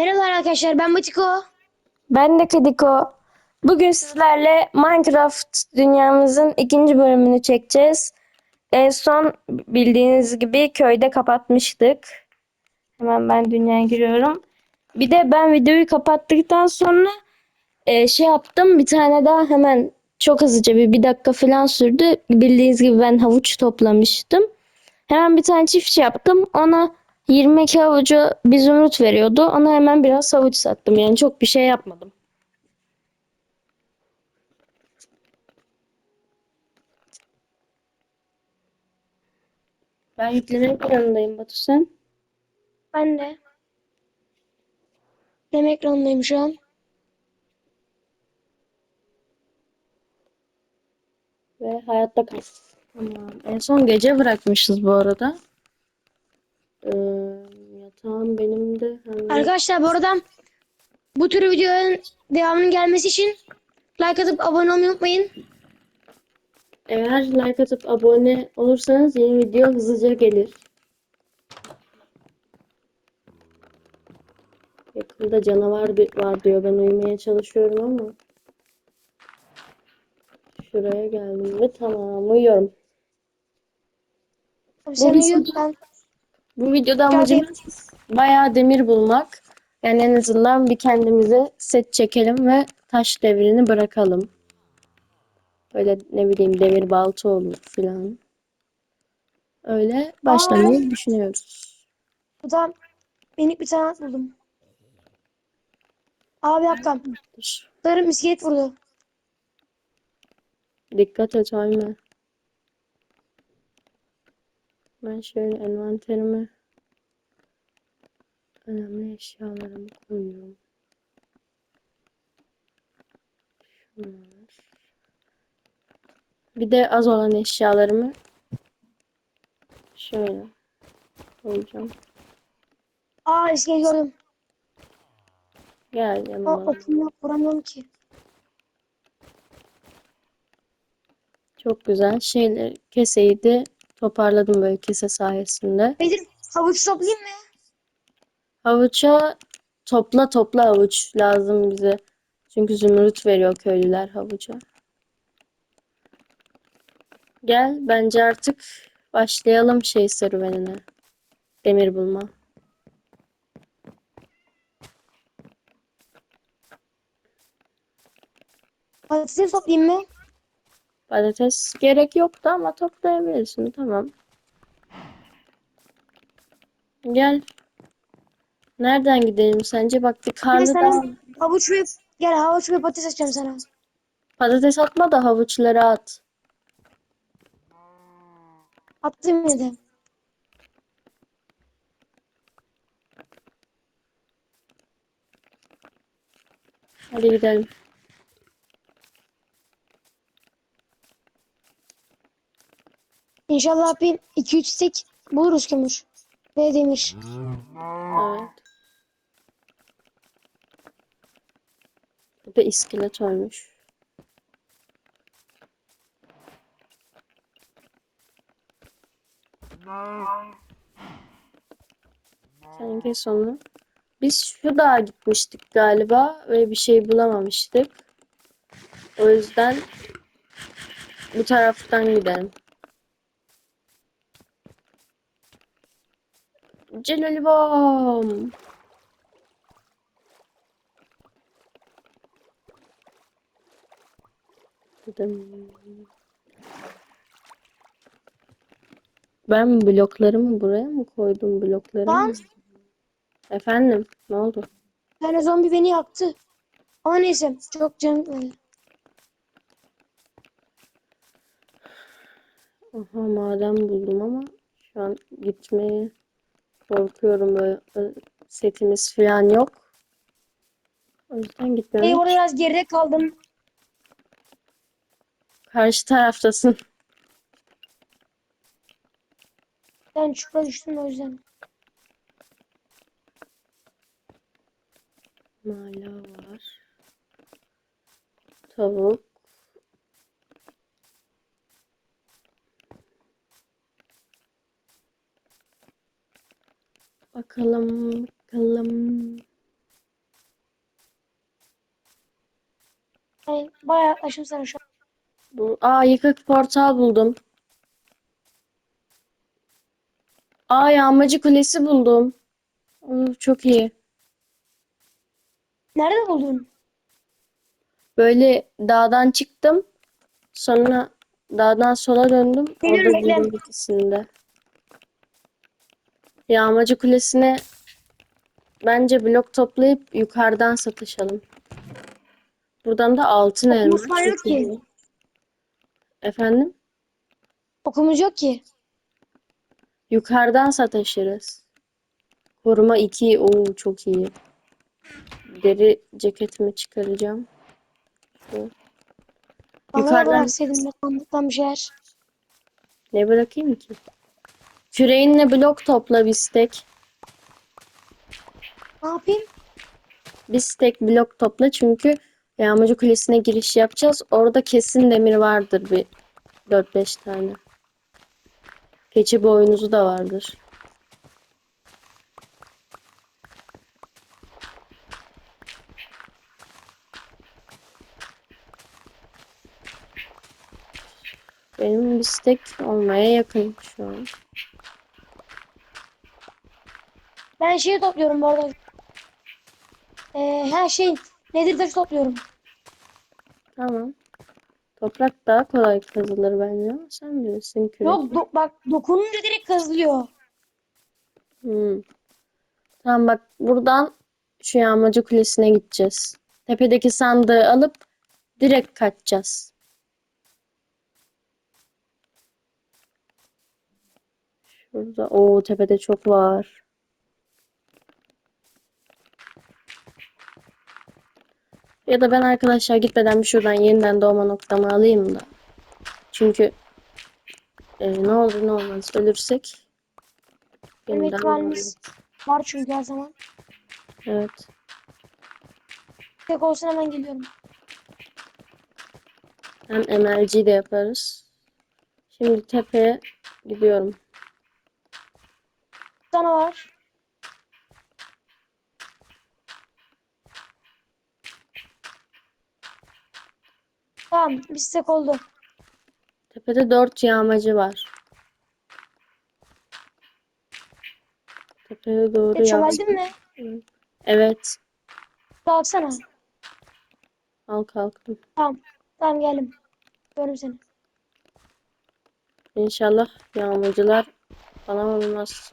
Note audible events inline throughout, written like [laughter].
Merhabalar arkadaşlar ben Batiko. Ben de Kediko. Bugün sizlerle Minecraft dünyamızın ikinci bölümünü çekeceğiz. En son bildiğiniz gibi köyde kapatmıştık. Hemen ben dünyaya giriyorum. Bir de ben videoyu kapattıktan sonra e, şey yaptım. Bir tane daha hemen çok hızlıca bir, bir dakika falan sürdü. Bildiğiniz gibi ben havuç toplamıştım. Hemen bir tane çiftçi yaptım. Ona 22 havucu bir zümrüt veriyordu. Ona hemen biraz havuç sattım. Yani çok bir şey yapmadım. Ben yüklemek planındayım Batu sen. Ben de. Benim ekranındayım şu an. Ve hayatta kal. Tamam. En son gece bırakmışız bu arada. Ee, yatağım benim de hemen... Arkadaşlar bu arada bu tür videoların devamının gelmesi için like atıp abone olmayı unutmayın. Eğer like atıp abone olursanız yeni video hızlıca gelir. Yakında canavar var diyor. Ben uyumaya çalışıyorum ama. Şuraya geldim ve tamam uyuyorum. Sen bizim- uyu, ben Bu videoda amacımız bayağı demir bulmak. Yani en azından bir kendimize set çekelim ve taş devrini bırakalım. Böyle ne bileyim demir balta olur filan. Öyle başlamayı düşünüyoruz. burada minik bir tane buldum. Abi dakika. Dur. Darım iskelet vurdu. Dikkat et ölme. Ben şöyle envanterime önemli eşyalarımı koyuyorum. Şunlar. Bir de az olan eşyalarımı şöyle koyacağım. Aa iskelet gördüm. Gel Aa, yanıma. okum yok vuramıyorum ki. Çok güzel. Şeyleri keseyi de toparladım böyle kese sayesinde. Bedir havuç toplayayım mı? Havuça topla topla havuç lazım bize. Çünkü zümrüt veriyor köylüler havuca. Gel bence artık başlayalım şey serüvenine. Demir bulma. Patates toplayayım mı? Patates gerek yoktu ama toplayabilirsin. Tamam. Gel. Nereden gidelim sence? Bak bir sana dağ- havuç ve gel havuç ve patates açacağım sana. Patates atma da havuçları at. Attım de. Hadi gidelim. İnşallah bir 2-3 stek buluruz kömür. Ve demir. Evet. Da iskelet olmuş. Sen kes onu. Biz şu dağa gitmiştik galiba ve bir şey bulamamıştık. O yüzden bu taraftan gidelim. Celalibom. Dım. Ben bloklarımı buraya mı koydum bloklarımı? Lan Efendim, ne oldu? tane zombi beni yaktı. Ama neyse çok canım. Aha maden buldum ama şu an gitmeye korkuyorum böyle setimiz falan yok. O yüzden Hey gitmiyorum. orada biraz geride kaldım. Karşı taraftasın. Ben çukura düştüm o yüzden. Mala var. Tavuk. Bakalım bakalım. Ay, bayağı yaklaşım sana şu an. Bu, aa yıkık portal buldum. Aa yağmacı kulesi buldum. Uf, çok iyi. Nerede buldun? Böyle dağdan çıktım. Sonra dağdan sola döndüm. Geliyorum, Orada buldum geliyorum. ikisini de. Yağmacı kulesine bence blok toplayıp yukarıdan satışalım. Buradan da altın elma. Okumuz var yok ki. Efendim? Okumuz yok ki. Yukarıdan sataşırız. Koruma 2. Oo çok iyi. Deri ceketimi çıkaracağım. Şu. Yukarıdan- bıraksaydın da sandıktan bir şeyler. Ne bırakayım ki? Küreğinle blok topla bir stek. Ne yapayım? Bir stek blok topla çünkü Yağmacı Kulesi'ne giriş yapacağız. Orada kesin demir vardır bir 4-5 tane. Keçi boynuzu da vardır. Benim bir stek olmaya yakın şu an. Ben şeyi topluyorum bu arada. Ee, her şey nedir taşı topluyorum. Tamam. Toprak daha kolay kazılır bence sen bilirsin kürek. Yok do- bak dokununca direkt kazılıyor. Hmm. Tamam bak buradan şu yağmacı kulesine gideceğiz. Tepedeki sandığı alıp direkt kaçacağız. Şurada o tepede çok var. Ya da ben arkadaşlar gitmeden bir şuradan yeniden doğma noktamı alayım da. Çünkü e, ne olur ne olmaz ölürsek yeniden ihtimalimiz var çünkü her zaman. Evet. Tek olsun hemen geliyorum. Hem MLG de yaparız. Şimdi tepeye gidiyorum. Bir Tamam bir stek oldu. Tepede dört yağmacı var. Tepeye doğru Geçemedin yağmacı. mi? Evet. Kalksana. Al kalktım. Tamam. Tamam geldim. Görüm seni. İnşallah yağmacılar bana olmaz.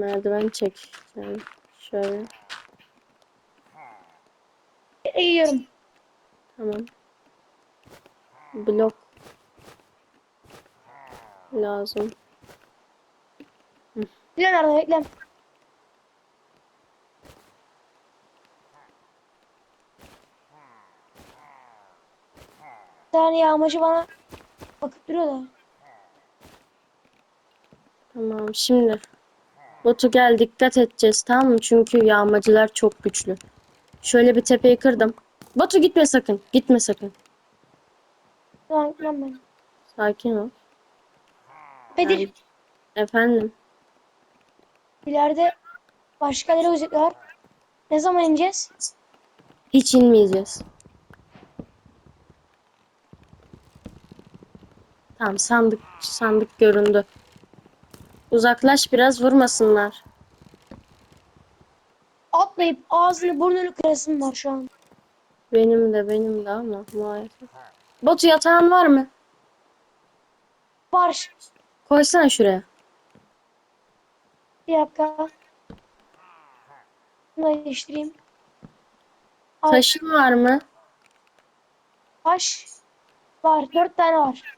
Merdiven çek. Yani şöyle. Gidiyorum. Tamam. Blok lazım. Bekle nerede bekle. Bir tane yağmacı bana bakıp duruyor da. Tamam şimdi. Botu gel dikkat edeceğiz tamam mı? Çünkü yağmacılar çok güçlü. Şöyle bir tepeyi kırdım. Batu gitme sakın. Gitme sakın. Tamam gitmem ben. Sakin ol. Bedir Efendim. ileride başka yere uzaklar. Ne zaman ineceğiz? Hiç inmeyeceğiz. Tamam sandık sandık göründü. Uzaklaş biraz vurmasınlar. Atlayıp ağzını burnunu kırasım var şu an. Benim de benim de ama maalesef. Botu yatağın var mı? Var. Koysana şuraya. Bir dakika. Bunu değiştireyim. Taşın var mı? Taş. Var. Dört tane var.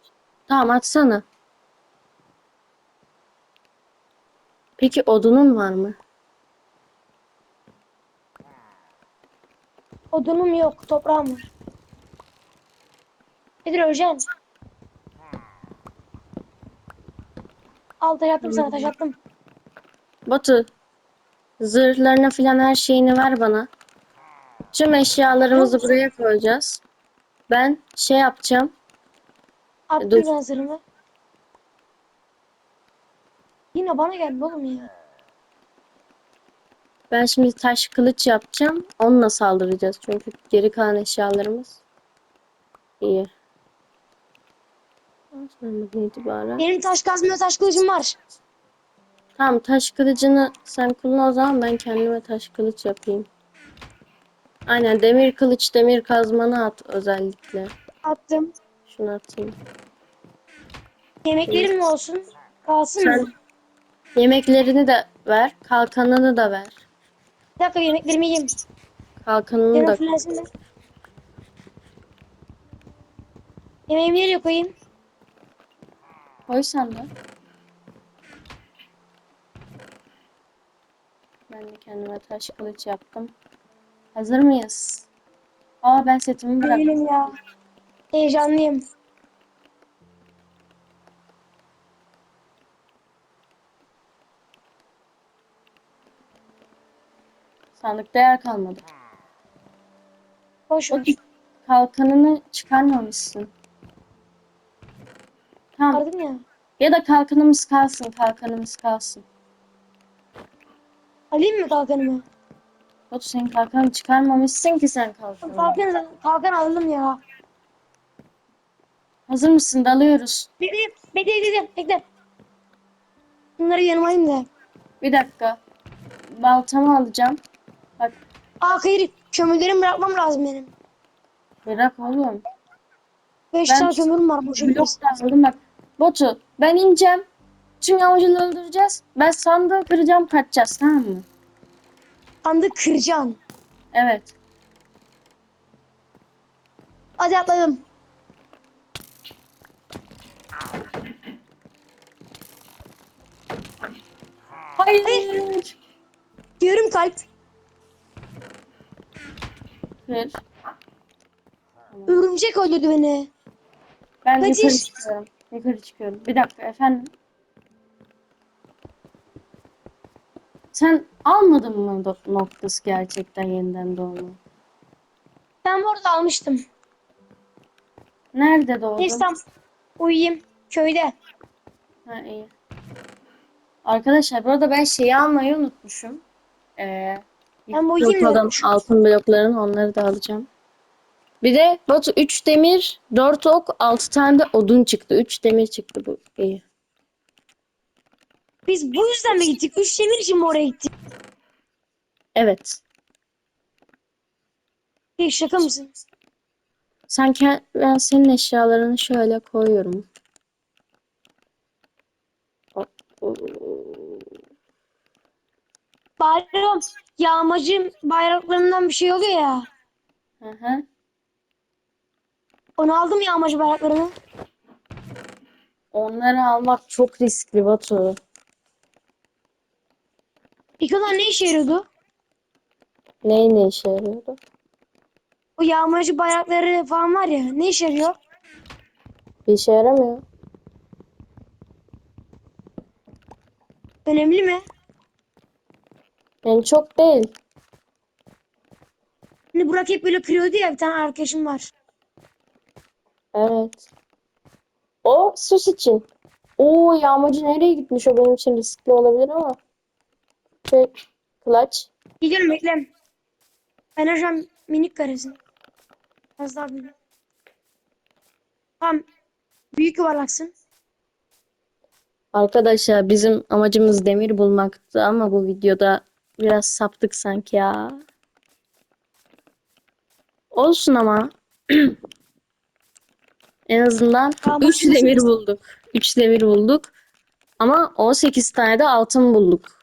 Tamam atsana. Peki odunun var mı? Odunum yok. Toprağım var. Bedir öleceksin. Al taş attım sana taş attım. Batu, zırhlarını falan her şeyini ver bana. Tüm eşyalarımızı buraya koyacağız. Ben şey yapacağım. Attım zırhımı. Yine bana geldi oğlum ya. Ben şimdi taş kılıç yapacağım. Onunla saldıracağız. Çünkü geri kalan eşyalarımız iyi. Başlamadan itibaren. Benim taş kazma taş kılıcım var. Tamam taş kılıcını sen kullan o zaman ben kendime taş kılıç yapayım. Aynen demir kılıç demir kazmanı at özellikle. Attım. Şunu atayım. Yemeklerim mi olsun? Kalsın Sen mı? Yemeklerini de ver. Kalkanını da ver. Bir dakika yemeklerimi yiyeyim. Kalkanını Yemek da fırlasın da. Yemeğimi nereye koyayım? koy sen de. Ben de kendime taş kılıç yaptım. Hazır mıyız? Aa ben setimi bıraktım. Değilim ya. Heyecanlıyım. Sandıkta yer kalmadı. Boş ver. kalkanını çıkarmamışsın. Tamam. Vardım ya. Ya da kalkanımız kalsın, kalkanımız kalsın. Alayım mı kalkanımı? Batu senin kalkanı çıkarmamışsın ki sen kalkanı. Kalkan, kalkan aldım ya. Hazır mısın? Dalıyoruz. Bekle, bekle, bekle, bekle. Bunları yanıma alayım da. Bir dakika. Baltamı alacağım. Aa hayır, kömürlerimi bırakmam lazım benim. bırak oğlum. Beş Ben- tane kömürüm var boşa Blok bak. Batu ben ineceğim. Tüm yağmacıları öldüreceğiz. Ben sandığı kıracağım kaçacağız tamam mı? Sandık kıracaksın. Evet. Hadi atladım. Hayır. Diyorum kalp. Kır. Örümcek öldürdü beni. Ben Hadi. yukarı çıkıyorum. Yukarı çıkıyorum. Bir dakika efendim. Sen almadın mı Noctis gerçekten yeniden doğma? Ben bu arada almıştım. Nerede doğdun? Neyse tamam. Uyuyayım. Köyde. Ha iyi. Arkadaşlar bu arada ben şeyi almayı unutmuşum. Ee, Ben bu unutmuşum. altın bloklarını onları da alacağım. Bir de Batu 3 demir, 4 ok, 6 tane de odun çıktı. 3 demir çıktı bu iyi. Biz bu yüzden mi gittik? Üç demir için mi oraya gittik? Evet. Hey, şaka mısın? Sen ke- ben senin eşyalarını şöyle koyuyorum. Hop, oo. Bayram, yağmacı bayraklarından bir şey oluyor ya. Hı hı. Onu aldım yağmacı bayraklarını. Onları almak çok riskli Batu. İlk onlar ne işe yarıyordu? Neyin ne işe yarıyordu? O yağmacı bayrakları falan var ya. Ne işe yarıyor? Bir işe yaramıyor. Önemli mi? Yani çok değil. Hani Burak hep böyle kırıyordu ya bir tane arkadaşım var. Evet. O süs için. Oo yağmacı nereye gitmiş? O benim için riskli olabilir ama. Şey, clutch. Gidiyorum bekle. Ben an minik karesin. Az daha büyük. Tamam. Büyük yuvarlaksın. Arkadaşlar bizim amacımız demir bulmaktı ama bu videoda biraz saptık sanki ya. Olsun ama. [clears throat] En azından Tamam, 3 haklısın. demir bulduk. 3 demir bulduk. Ama 18 tane de altın bulduk.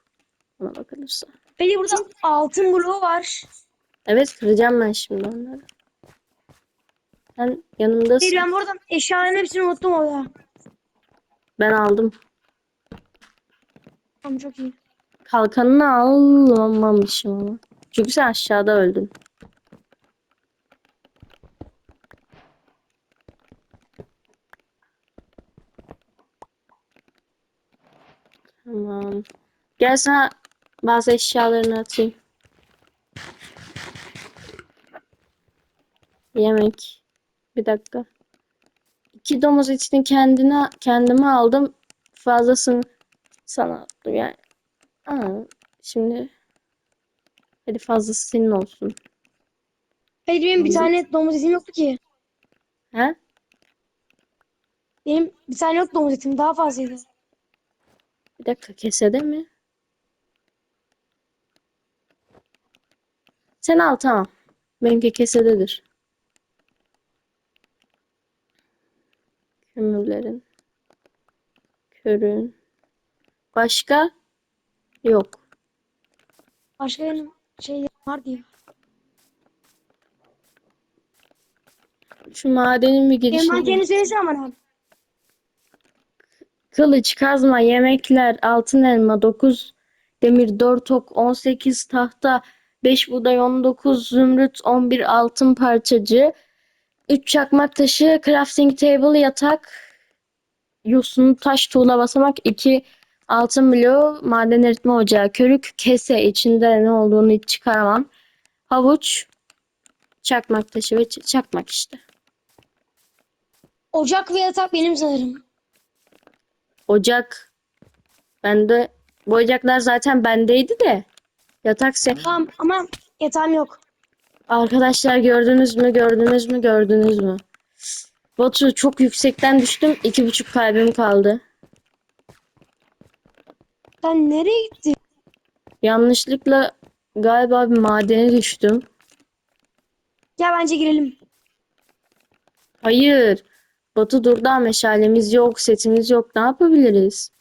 Ona bakılırsa. Peki burada altın bloğu var. Evet kıracağım ben şimdi onları. Sen yanımdasın. Değil ben bu arada eşyaların hepsini unuttum orada. Ben aldım. Tamam çok iyi. Kalkanını almamışım ama. Çünkü sen aşağıda öldün. Tamam. Gel sana bazı eşyalarını atayım. Yemek. Bir dakika. İki domuz etini kendine kendime aldım. Fazlasını Sana attım yani. Aa, şimdi hadi fazlası senin olsun. Hayır benim bir tane domuz etim yoktu ki. He? Benim bir tane yok domuz etim. Daha fazlaydı. Bir dakika kesede mi? Sen al tamam. Benimki kesededir. Kömürlerin. Körün. Başka? Yok. Başka benim şey vardı ya. Şu madenin bir girişini. Envanterini söylesene bana abi. Kılıç, kazma, yemekler, altın elma, 9 demir, 4 ok, 18 tahta, 5 buğday, 19 zümrüt, 11 altın parçacı, 3 çakmak taşı, crafting table, yatak, yosun, taş, tuğla, basamak, 2 altın bloğu, maden eritme ocağı, körük, kese, içinde ne olduğunu hiç çıkaramam, havuç, çakmak taşı ve çakmak işte. Ocak ve yatak benim sanırım. Ocak bende bu ocaklar zaten bendeydi de yatak se Tamam ama yatağım yok. arkadaşlar gördünüz mü gördünüz mü gördünüz mü Batu çok yüksekten düştüm iki buçuk kalbim kaldı Sen nereye gittin? yanlışlıkla galiba bir madene düştüm Ya bence girelim. hayır Batu dur daha meşalemiz yok setimiz yok ne yapabiliriz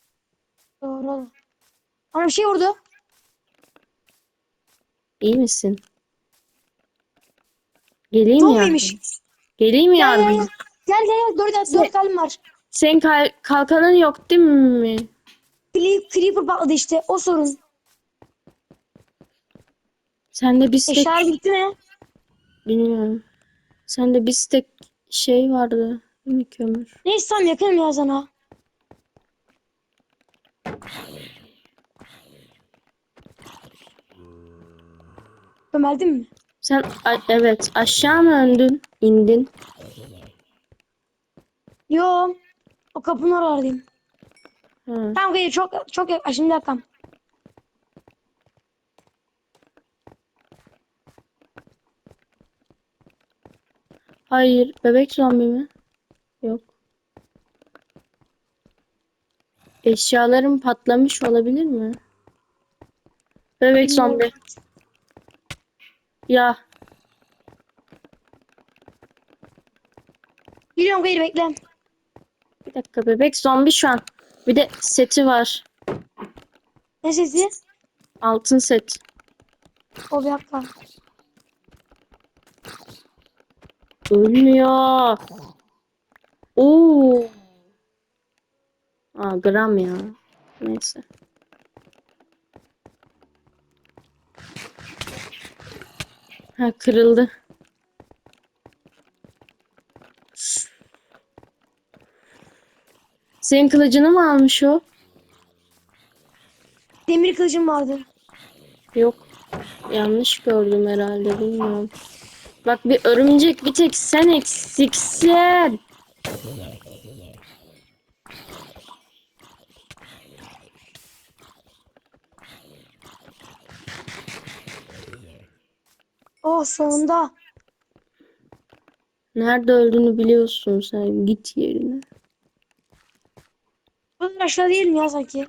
Doğru. Ama bir şey vurdu. İyi misin geleyim mi yardım geleyim mi Gel gel yardım gel. Gel gel gel. Dört, dört kalbim var. senin kal- kalkanın yok değil mi Creeper patladı işte. O sorun. Sende bir stek Eşyalar bitti mi? bilmiyorum. Sende bir stek şey vardı. Değil mi kömür? Neyse tamam yakınım ya sana. Ömeldin mi? Sen evet aşağı mı öndün? İndin. Yo. O kapının oralardayım. Ha. Tamam hayır çok çok yak- Şimdi yakam. Hayır, bebek zombi mi? Yok. Eşyalarım patlamış olabilir mi? Bebek zombi. Ya Geliyorum hayır bekle. bir dakika bebek zombi şu an. Bir de seti var. Ne sesi? Altın set. O bir dakika. Ölmüyor. Oo. Aa, gram ya. Neyse. Ha kırıldı. Senin kılıcını mı almış o? Demir kılıcım vardı. Yok. Yanlış gördüm herhalde bilmiyorum. Bak bir örümcek bir tek sen eksiksin. Oh sonunda. Nerede öldüğünü biliyorsun sen. Git yerine. Bu aşağı değil mi ya sanki?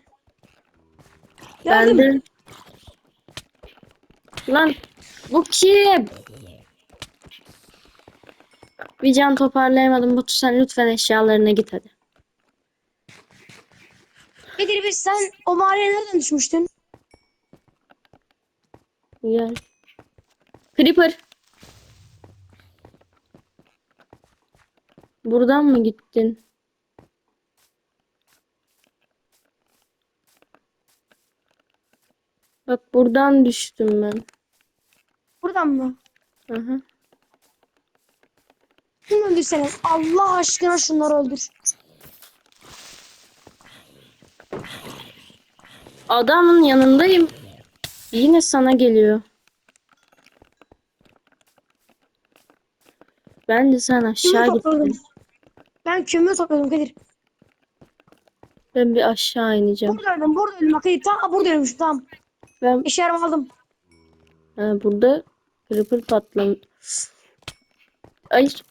Ben de... Lan bu kim? Bir can toparlayamadım. Batu sen lütfen eşyalarına git hadi. Bedir biz sen o mağaraya nereden düşmüştün? Gel. Creeper. Buradan mı gittin? Bak buradan düştüm ben. Buradan mı? Aha. Kim öldürsene? Allah aşkına şunları öldür. Adamın yanındayım. Yine sana geliyor. Bence sen Kömür aşağı topladım. gittin. Ben kömür topladım Kadir. Ben bir aşağı ineceğim. Burada öldüm. Burada öldüm. Hayır. Tam burada ölmüşüm. Tamam. Ben Eşyalarımı aldım. ha, burada creeper patlam. Hayır.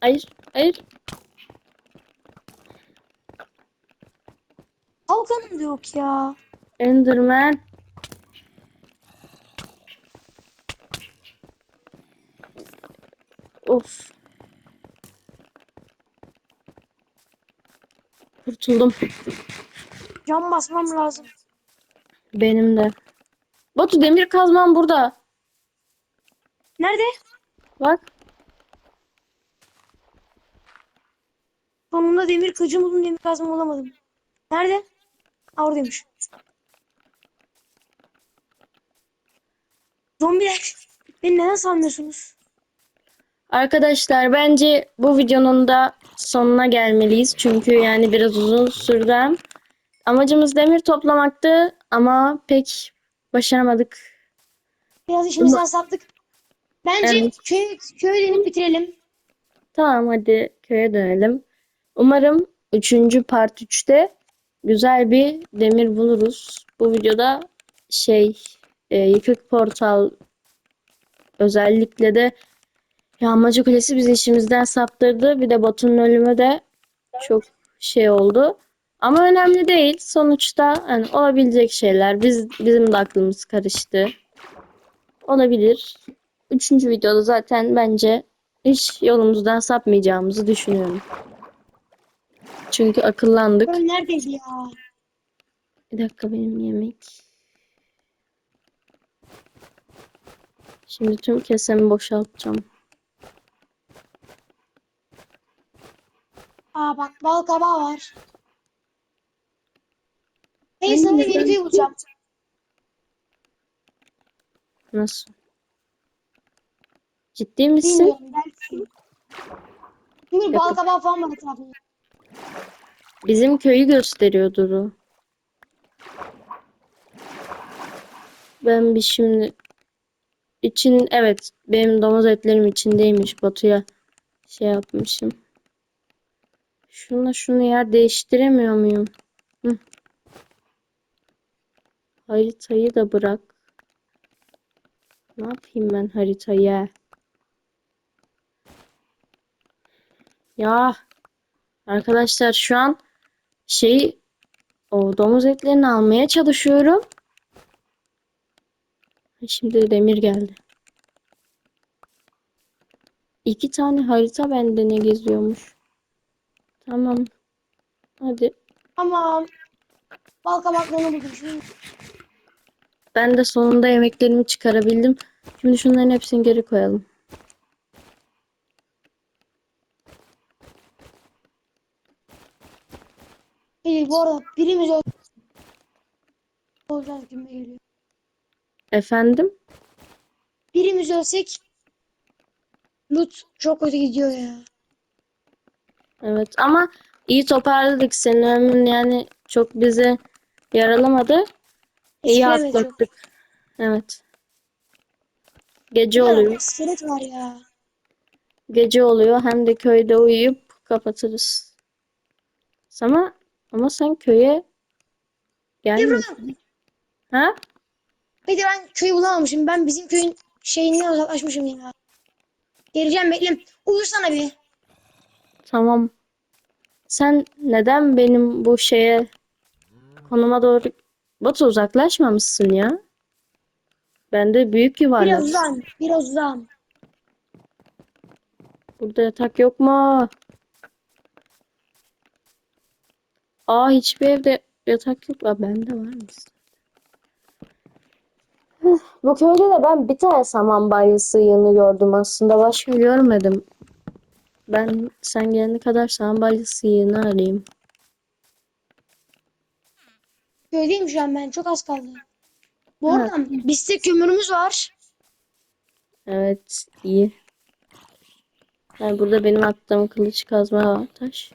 Hayır. Hayır. Kalkanım da yok ya. Enderman. Of. Kurtuldum. Cam basmam lazım. Benim de. Batu demir kazmam burada. Nerede? Bak. Sonunda demir kılıcı buldum. Demir kazma bulamadım. Nerede? Ha oradaymış. Zombiler. Beni neden sanmıyorsunuz? Arkadaşlar bence bu videonun da sonuna gelmeliyiz. Çünkü yani biraz uzun sürdü. Amacımız demir toplamaktı ama pek başaramadık. Biraz işimizden saptık. Bence Evet. köy, köy denip bitirelim. Tamam hadi köye dönelim. Umarım 3. part 3'te güzel bir demir buluruz. Bu videoda şey e, yıkık portal özellikle de Yağmacı Kulesi bizi işimizden saptırdı. Bir de Batu'nun ölümü de çok şey oldu. Ama önemli değil. Sonuçta hani olabilecek şeyler. Biz bizim de aklımız karıştı. Olabilir. Üçüncü videoda zaten bence hiç yolumuzdan sapmayacağımızı düşünüyorum. Çünkü akıllandık. Köy neredeydi ya? Bir dakika benim yemek. Şimdi tüm kesemi boşaltacağım. Aa bak bal kabağı var. Hey sana köy bulacağım. Nasıl? Ciddi misin? Bilmiyorum belki. Bal kabağı falan var etrafında. Bizim köyü gösteriyor Duru. Ben bir şimdi için evet benim domuz etlerim içindeymiş Batu'ya şey yapmışım. Şunla şunu yer değiştiremiyor muyum? Hı. Haritayı da bırak. Ne yapayım ben haritayı? Ya arkadaşlar şu an şey o domuz etlerini almaya çalışıyorum. Şimdi demir geldi. İki tane harita bende ne geziyormuş. Tamam. Hadi. Tamam. Bal kabaklarını buldum. Ben de sonunda yemeklerimi çıkarabildim. Şimdi şunların hepsini geri koyalım. Hey, bu arada birimiz olacağız gibi geliyor. Efendim? Birimiz ölsek loot çok kötü gidiyor ya. Evet ama iyi toparladık. Senin ömrün yani çok bizi yaralamadı. İyi İskelet yok. atlattık. Evet. Gece Ya, oluyor. İskelet var ya. Gece oluyor. Hem de köyde uyuyup kapatırız. Ama ama sen köye gelmiyorsun. Ha? Bir de ben köyü bulamamışım. Ben bizim köyün şeyinden uzaklaşmışım ya. Geleceğim bekle. Uyursana bir. Tamam. Sen neden benim bu şeye konuma doğru Batu uzaklaşmamışsın ya? Bende büyük yuvarlak. Biraz uzağım. Biraz uzağım. Burada yatak yok mu? Aa hiçbir evde yatak yok. Aa bende varmış. Bu köyde de ben bir tane saman balyası yığını gördüm aslında. Başka görmedim. Ben sen gelene kadar saman balyası yığını arayayım. Köydeyim şu an ben. Çok az kaldı. Bu arada bizde kömürümüz var. Evet iyi. Yani burada benim attığım kılıç kazma var. Taş.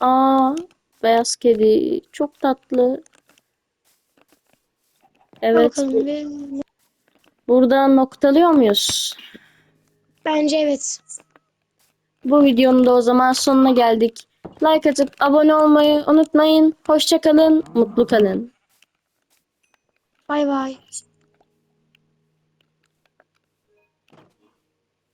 Aa beyaz kedi. Çok tatlı. Evet. Bakalım bir- Burada noktalıyor muyuz? Bence evet. Bu videonun da o zaman sonuna geldik. Like atıp abone olmayı unutmayın. Hoşça kalın, mutlu kalın. Bay bay.